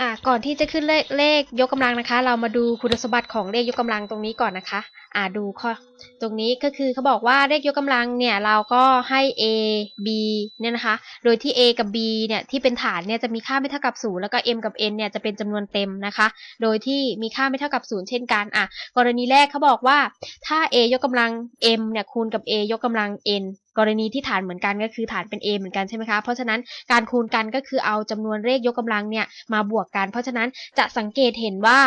อ่าก่อนที่จะขึ้นเลขเลขยกกำลังนะคะ เรามาดูคุณสมบัติของเลขยกกำลังตรงนี้ก่อนนะคะ อ่าดูข้อตรงนี้ก็คือเขาบอกว่าเลขยกกำลังเนี่ยเราก็ให้ a b เนี่ยนะคะ โดยที่ a กับ b เนี่ยที่เป็นฐานเนี่ยจะมีค่าไม่เท่ากับ0แล้วก็ m กับ n เนี่ยจะเป็นจำนวนเต็มนะคะ โดยที่มีค่าไม่เท่ากับ0เช่นกันอะกรณีแรกเขาบอกว่าถ้า a ยกกำลัง m เนี่ยคูณกับ a ยกกำลัง n กรณีที่ฐานเหมือนกันก็คือฐานเป็น a เหมือนกันใช่ไหมคะ เพราะฉะนั้นการคูณกันก็คือเอาจำนวนเลขยกกำลังเนี่ยมาบวกกัน เพราะฉะนั้นจะสังเกตเห็นว่า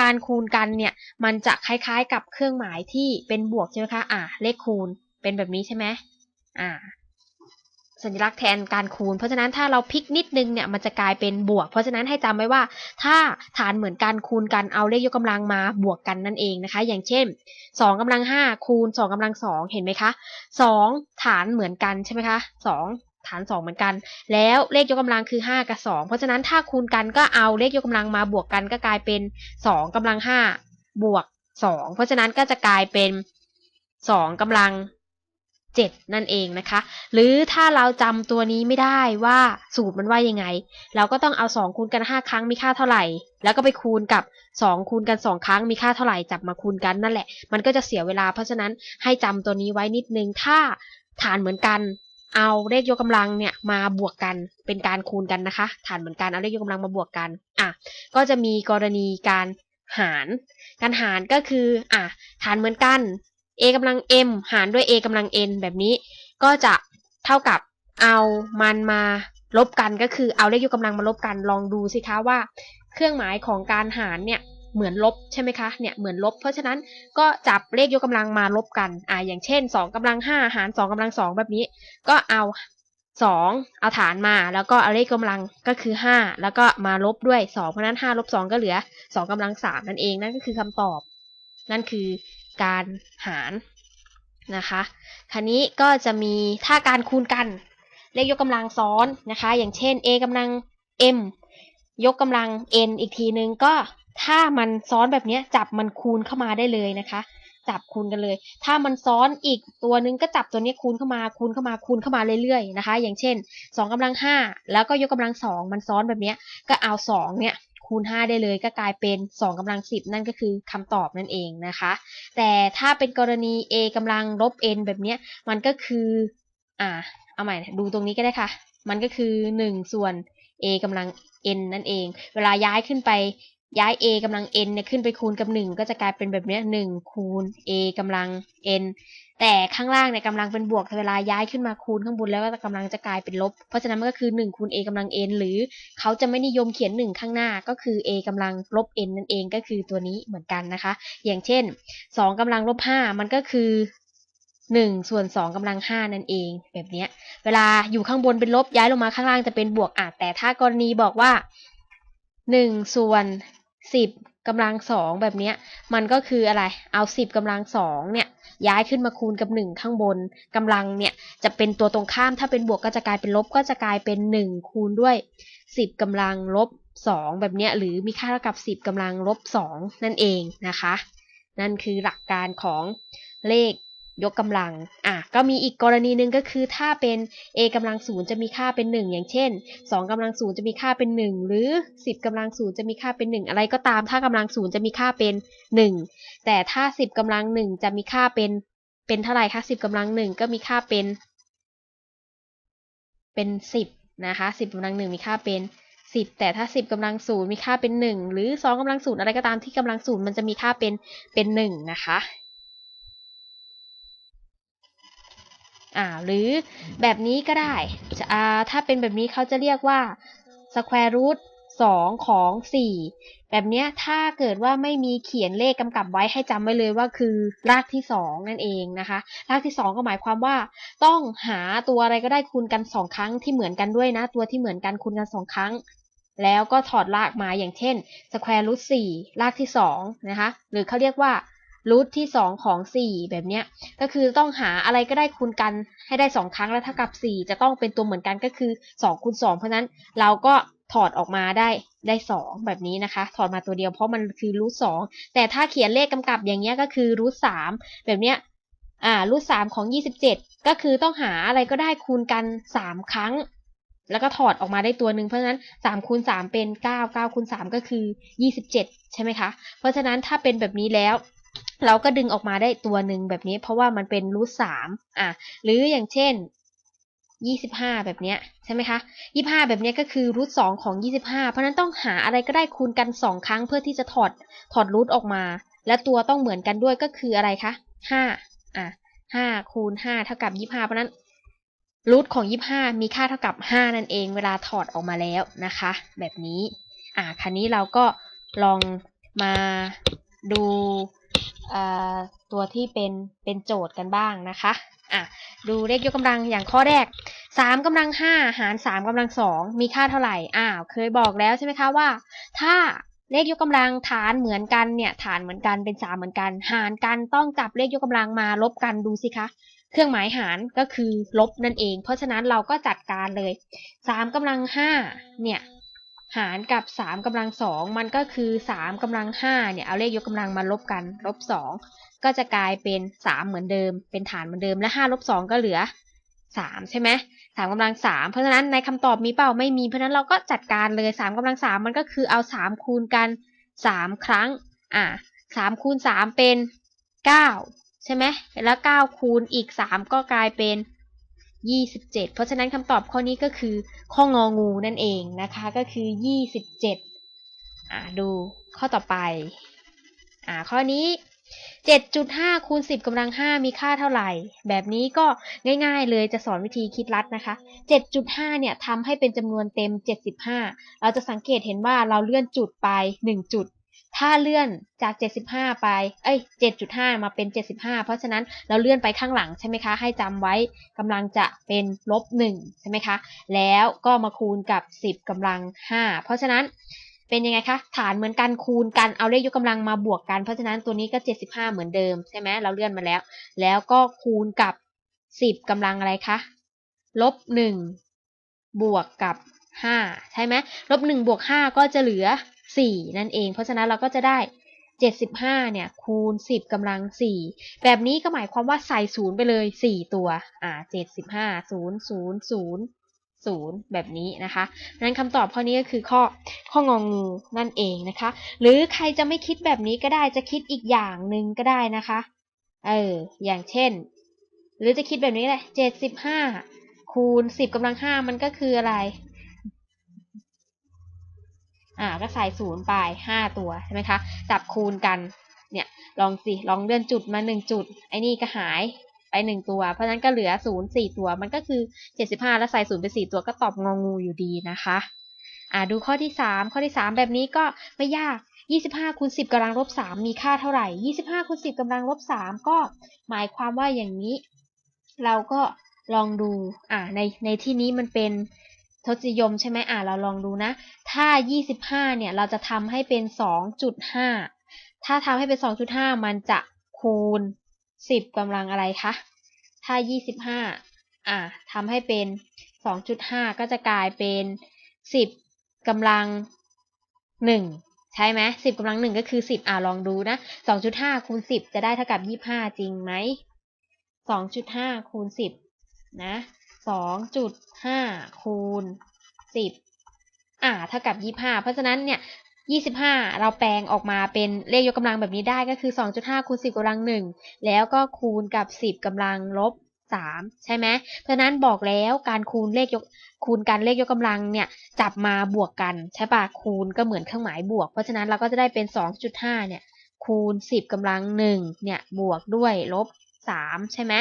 การคูณกันเนี่ยมันจะคล้ายๆกับเครื่องหมายที่เป็นบวกใช่ไหมคะ อ่า เลขคูณเป็นแบบนี้ใช่ไหมอ่า สัญลักษณ์แทนการคูณ เพราะฉะนั้นถ้าเราพลิกนิดนึงเนี่ยมันจะกลายเป็นบวก เพราะฉะนั้นให้จำไว้ว่า ถ้าฐานเหมือนกันคูณกันเอาเลขยกกำลังมาบวกกันนั่นเองนะคะ อย่างเช่น 2กำลัง5คูณ2กำลัง2เห็นไหมคะ 2 ฐานเหมือนกันใช่ไหมคะ 2ฐาน 2 เหมือนกัน แล้วเลขยกกำลังคือ 5 กับ 2 เพราะฉะนั้นถ้าคูณกันก็เอาเลขยกกำลังมาบวกกันก็กลายเป็น 2กำลัง 5 บวก 2 เพราะฉะนั้นก็จะกลายเป็น 2กำลัง 7 นั่นเองนะคะ หรือถ้าเราจำตัวนี้ไม่ได้ว่าสูตรมันว่ายังไง เราก็ต้องเอา 2 คูณกัน 5 ครั้งมีค่าเท่าไหร่ แล้วก็ไปคูณกับ 2 คูณกัน 2 ครั้งมีค่าเท่าไหร่จับมาคูณกันนั่นแหละ มันก็จะเสียเวลาเพราะฉะนั้นให้จำตัวนี้ไว้นิดนึง ถ้าฐานเหมือนกัน เอาเลขยกกำลังเนี่ยมาบวกกันเป็นการคูณกันนะคะ ฐานเหมือนกันเอาเลขยกกำลังมาบวกกันอะก็จะมีกรณีการหาร การหารก็คืออะฐานเหมือนกัน a กำลัง m หารด้วย a กำลัง n แบบนี้ ก็จะเท่ากับเอามันมาลบกันก็คือเอาเลขยกกำลังมาลบกันลองดูสิคะว่า เครื่องหมายของการหารเนี่ยเหมือนลบใช่ไหมคะเนี่ยเหมือนลบ เพราะฉะนั้นก็จับเลขยกกำลังมาลบกันอ่าอย่างเช่น2กำลัง5หาร2กำลัง2แบบนี้ ก็เอา2เอาฐานมาแล้วก็เอาเลขกำลังก็คือ 5 แล้วก็มาลบด้วย 2 เพราะนั้น5ลบ2ก็เหลือ2กำลัง3นั่นเองนั่นก็คือคำตอบ นั่นคือ การหารนะคะคราวนี้ก็จะมีถ้าการคูณกัน เลขยกกำลังซ้อนนะคะ อย่างเช่น a กำลัง m ยกกำลัง n อีกทีนึงก็ถ้ามันซ้อนแบบนี้จับมันคูณเข้ามาได้เลยนะคะ จับคูณกันเลย ถ้ามันซ้อนอีกตัวนึงก็จับตัวนี้คูณเข้ามาคูณเข้ามาคูณเข้ามาเรื่อยๆนะคะ อย่างเช่น 2กำลัง 5 แล้วก็ยกกำลัง 2 มันซ้อนแบบนี้ก็เอา 2 เนี่ย คูณ 5 ได้เลย ก็กลายเป็น 2กำลัง 10 นั่นก็คือคำตอบนั่นเองนะคะ แต่ถ้าเป็นกรณี a กำลังลบ n แบบเนี้ยมันก็คืออ่าเอาใหม่ดูตรงนี้ก็ได้ค่ะ มันก็คือ 1 ส่วน a กำลัง n นั่นเอง เวลาย้ายขึ้นไปย้าย a กำลัง n เนี่ยขึ้นไปคูณกับ 1 ก็จะกลายเป็นแบบนี้1คูณ a กำลัง n แต่ข้างล่างเนี่ยกำลังเป็นบวกเวลาย้ายขึ้นมาคูณข้างบนแล้วก็กำลังจะกลายเป็นลบ เพราะฉะนั้นมันก็คือ1คูณ a กำลัง n หรือเขาจะไม่นิยมเขียน 1 ข้างหน้าก็คือ a กำลังลบ n นั่นเองก็คือตัวนี้เหมือนกันนะคะ อย่างเช่น 2กำลังลบ 5 มันก็คือ1ส่วน2กำลัง5นั่นเอง แบบนี้เวลาอยู่ข้างบนเป็นลบย้ายลงมาข้างล่างจะเป็นบวกอะแต่ถ้ากรณีบอกว่า 1 ส่วนสิบกำลังสองแบบนี้มันก็คืออะไรเอาสิบกำลังสองเนี่ย ย้ายขึ้นมาคูณกับหนึ่งข้างบนกำลังเนี่ยจะเป็นตัวตรงข้าม ถ้าเป็นบวกก็จะกลายเป็นลบก็จะกลายเป็นหนึ่งคูณด้วยสิบกำลังลบสองแบบเนี้ยหรือมีค่าเท่ากับสิบกำลังลบสองนั่นเองนะคะ นั่นคือหลักการของเลข ยกกำลัง อะ ก็มีอีกกรณีหนึ่งก็คือถ้าเป็น a กำลังศูนย์จะมีค่าเป็น 1 อย่างเช่น 2กำลังศูนย์จะมีค่าเป็น 1 หรือ 10กำลังศูนย์จะมีค่าเป็น 1 อะไรก็ตาม ถ้ากำลังศูนย์จะมีค่าเป็น 1 แต่ถ้า 10กำลัง1จะมีค่าเป็น เป็นเท่าไหร่คะ10กำลัง1ก็มีค่าเป็น เป็น 10 นะคะ 10กำลัง1มีค่าเป็น10 แต่ถ้า 10กำลังศูนย์มีค่าเป็น 1 หรือ 2กำลังศูนย์อะไรก็ตามที่กำลังศูนย์มันจะมีค่าเป็นเป็น 1 นะคะ อ่าหรือแบบนี้ก็ได้อ่าถ้าเป็นแบบนี้เขาจะเรียกว่า square root 2ของ4แบบนี้ถ้าเกิดว่าไม่มีเขียนเลขกำกับไว้ให้จำไว้เลยว่าคือรากที่2นั่นเองนะคะ รากที่2ก็หมายความว่า ต้องหาตัวอะไรก็ได้คูณกัน2ครั้งที่เหมือนกันด้วยนะ ตัวที่เหมือนกันคูณกัน2ครั้ง แล้วก็ถอดรากมาอย่างเช่น square root 4รากที่2นะคะ หรือเขาเรียกว่า รูทที่ 2 ของ 4 แบบเนี้ยก็คือต้องหาอะไรก็ได้คูณกันให้ได้ 2 ครั้งแล้วเท่ากับ 4 จะต้องเป็นตัวเหมือนกันก็คือ2คูณ2เพราะนั้นเราก็ถอดออกมาได้ได้ 2 แบบนี้นะคะ ถอดมาตัวเดียวเพราะมันคือรูท2แต่ถ้าเขียนเลขกำกับอย่างเงี้ยก็คือรูท3แบบเนี้ยอ่ารูท3ของ 27 ก็คือต้องหาอะไรก็ได้คูณกัน 3 ครั้ง แล้วก็ถอดออกมาได้ตัวหนึ่งเพราะฉะนั้นสามคูณสามเป็นเก้าเก้าคูณสามก็คือยี่สิบเจ็ดใช่ไหมคะ เพราะฉะนั้นถ้าเป็นแบบนี้แล้ว เราก็ดึงออกมาได้ตัวหนึ่งแบบนี้ เพราะว่ามันเป็นรูทสามอะหรืออย่างเช่นยี่สิบห้าแบบเนี้ยใช่ไหมคะยี่ห้าแบบเนี้ยก็คือรูทสองของยี่สิบห้าเพราะนั้นต้องหาอะไรก็ได้คูณกันสองครั้งเพื่อที่จะถอดถอดรูทออกมา และตัวต้องเหมือนกันด้วยก็คืออะไรคะห้าอะห้าคูณห้าเท่ากับยี่ห้าเพราะนั้นรูทของยี่ห้ามีค่าเท่ากับห้านั่นเอง เวลาถอดออกมาแล้วนะคะ แบบนี้ อะคันนี้เราก็ลองมาดู ตัวที่เป็นเป็นโจทย์กันบ้างนะคะอะดูเลขยกกำลังอย่างข้อแรกสามกำลังห้าหารสามกำลังสองมีค่าเท่าไหร่อ้าวเคยบอกแล้วใช่ไหมคะว่า ถ้าเลขยกกำลังฐานเหมือนกันเนี่ยฐานเหมือนกันเป็นสามเหมือนกัน หารกันต้องจับเลขยกกำลังมาลบกันดูสิคะ เครื่องหมายหารก็คือลบนั่นเอง เพราะฉะนั้นเราก็จัดการเลยสามกำลังห้าเนี่ย หารกับสามกำลังสองมันก็คือสามกำลังห้าเนี่ยเอาเลขยกกำลังมาลบกันลบสองก็จะกลายเป็นสามเหมือนเดิม เป็นฐานเหมือนเดิมและห้าลบสองก็เหลือสามใช่ไหมสามกำลังสามเพราะฉะนั้นในคำตอบมีเปล่าไม่มีเพราะนั้นเราก็จัดการเลยสามกำลังสามมันก็คือเอาสามคูณกันสามครั้งอ่าสามคูณสามเป็นเก้าใช่ไหมแล้วเก้าคูณอีกสามก็กลายเป็น ยี่สิบเจ็ดเพราะฉะนั้นคำตอบข้อนี้ก็คือข้ององูนั่นเองนะคะก็คือยี่สิบเจ็ดอ่าดูข้อต่อไปอ่าข้อนี้ 7.5คูณ10กำลัง 5 มีค่าเท่าไหร่ แบบนี้ก็ง่ายๆเลยจะสอนวิธีคิดลัดนะคะ 7.5 เนี่ยทำให้เป็นจำนวนเต็ม 75 เราจะสังเกตเห็นว่าเราเลื่อนจุดไป 1 จุด ถ้าเลื่อนจาก 75 ไป เอ้ย 7.5 มาเป็น 75 เพราะฉะนั้นเราเลื่อนไปข้างหลังใช่ไหมคะ ให้จำไว้กำลังจะเป็นลบ1ใช่ไหมคะ แล้วก็มาคูณกับ 10กำลัง 5 เพราะฉะนั้นเป็นยังไงคะ ฐานเหมือนกันคูณกัน เอาเลขยกกำลังมาบวกกัน เพราะฉะนั้นตัวนี้ก็ 75 เหมือนเดิมใช่ไหมเราเลื่อนมาแล้ว แล้วก็คูณกับ 10กำลังอะไรคะ ลบ 1 บวกกับ 5 ใช่ไหมลบ 1 บวก 5 ก็จะเหลือ 4 นั่นเอง เพราะฉะนั้นเราก็จะได้ 75 เนี่ย คูณ 10กำลัง 4 แบบนี้ก็หมายความว่าใส่ศูนย์ไปเลย 4 ตัว อ่า 75 0 0 0ศูนย์แบบนี้นะคะนั้นคำตอบข้อนี้ก็คือข้อข้ององงูนั่นเองนะคะ หรือใครจะไม่คิดแบบนี้ก็ได้จะคิดอีกอย่างหนึ่งก็ได้นะคะ เออ อย่างเช่น หรือจะคิดแบบนี้เลยเจ็ดสิบห้าคูณสิบกำลังห้ามันก็คืออะไร อ่าก็ใส่ศูนย์ไปห้าตัวใช่ไหมคะ จับคูณกัน เนี่ย ลองสิ ลองเลื่อนจุดมาหนึ่งจุด ไอ้นี่ก็หายไปหนึ่งตัว เพราะฉะนั้นก็เหลือศูนย์สี่ตัว มันก็คือเจ็ดสิบห้าแล้วใส่ศูนย์ไปสี่ตัวก็ตอบงองูอยู่ดีนะคะ อ่า ดูข้อที่สามข้อที่สามแบบนี้ก็ไม่ยากยี่สิบห้าคูณสิบกำลังลบสามมีค่าเท่าไหร่ยี่สิบห้าคูณสิบกำลังลบสามก็หมายความว่าอย่างนี้ เราก็ลองดู อ่า ใน ในที่นี้มันเป็น ทศนิยมใช่ไหมอ่าเราลองดูนะ ถ้ายี่สิบห้าเนี่ย เราจะทำให้เป็นสองจุดห้าถ้าทำให้เป็นสองจุดห้ามันจะคูณสิบกำลังอะไรคะ ถ้ายี่สิบห้าอ่าทำให้เป็นสองจุดห้าก็จะกลายเป็นสิบกำลังหนึ่งใช่ไหมสิบกำลังหนึ่งก็คือสิบอ่าลองดูนะสองจุดห้าคูณสิบจะได้เท่ากับยี่ห้าจริงไหมสองจุดห้าคูณสิบนะ สองจุดห้าคูณสิบอ่าเท่ากับยี่ห้าเพราะฉะนั้นเนี่ย25เราแปลงออกมาเป็นเลขยกกำลังแบบนี้ได้ก็คือ2.5คูณ10กำลัง1แล้วก็คูณกับ10กำลังลบ3ใช่ไหมเพราะนั้นบอกแล้วการคูณเลขยกคูณกันเลขยกกำลังเนี่ยจับมาบวกกันใช่ปะคูณก็เหมือนเครื่องหมายบวก เพราะฉะนั้นเราก็จะได้เป็น 2.5 เนี่ยคูณ 10กำลัง1เนี่ยบวกด้วยลบ3ใช่ไหม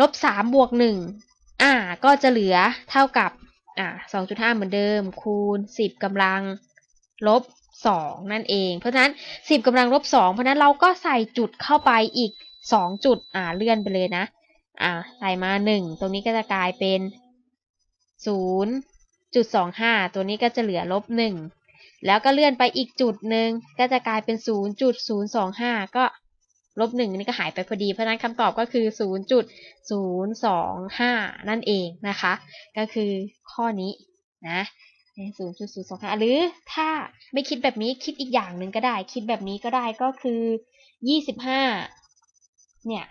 ลบ3บวก1 อ่า ก็จะเหลือเท่ากับ อ่า2.5เหมือนเดิม คูณ10กำลังลบสองนั่นเอง เพราะฉะนั้นสิบกำลังลบสองเพราะนั้นเราก็ใส่จุดเข้าไปอีกสองจุด อ่า เลื่อนไปเลยนะ อ่า ใส่มาหนึ่งตรงนี้ก็จะกลายเป็นศูนย์จุดสองห้าตัวนี้ก็จะเหลือลบหนึ่งแล้วก็เลื่อนไปอีกจุดหนึ่งก็จะกลายเป็นศูนย์จุดศูนย์สองห้าก็ ลบหนึ่งนี่ก็หายไปพอดี เพราะนั้นคำตอบก็คือศูนย์จุดศูนย์สองห้านั่นเองนะคะ ก็คือข้อนี้นะศูนย์จุดศูนย์สองห้าหรือถ้าไม่คิดแบบนี้คิดอีกอย่างหนึ่งก็ได้ คิดแบบนี้ก็ได้ก็คือยี่สิบห้าเนี่ย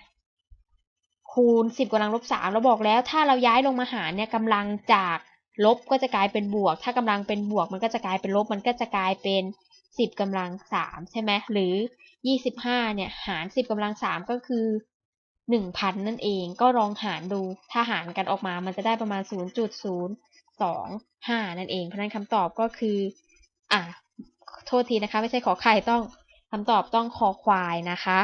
คูณสิบกำลังลบสามเราบอกแล้ว ถ้าเราย้ายลงมาหารเนี่ยกำลังจากลบก็จะกลายเป็นบวก ถ้ากำลังเป็นบวกมันก็จะกลายเป็นลบมันก็จะกลายเป็น สิบกำลังสามใช่ไหมหรือยี่สิบห้าเนี่ยหารสิบกำลังสามก็คือหนึ่งพันนั่นเองก็ลองหารดู ถ้าหารกันออกมามันจะได้ประมาณศูนย์จุดศูนย์สองห้านั่นเอง เพราะฉะนั้นคำตอบก็คืออะโทษทีนะคะ ไม่ใช่ขอไข่ต้องคำตอบต้องคอควายนะคะ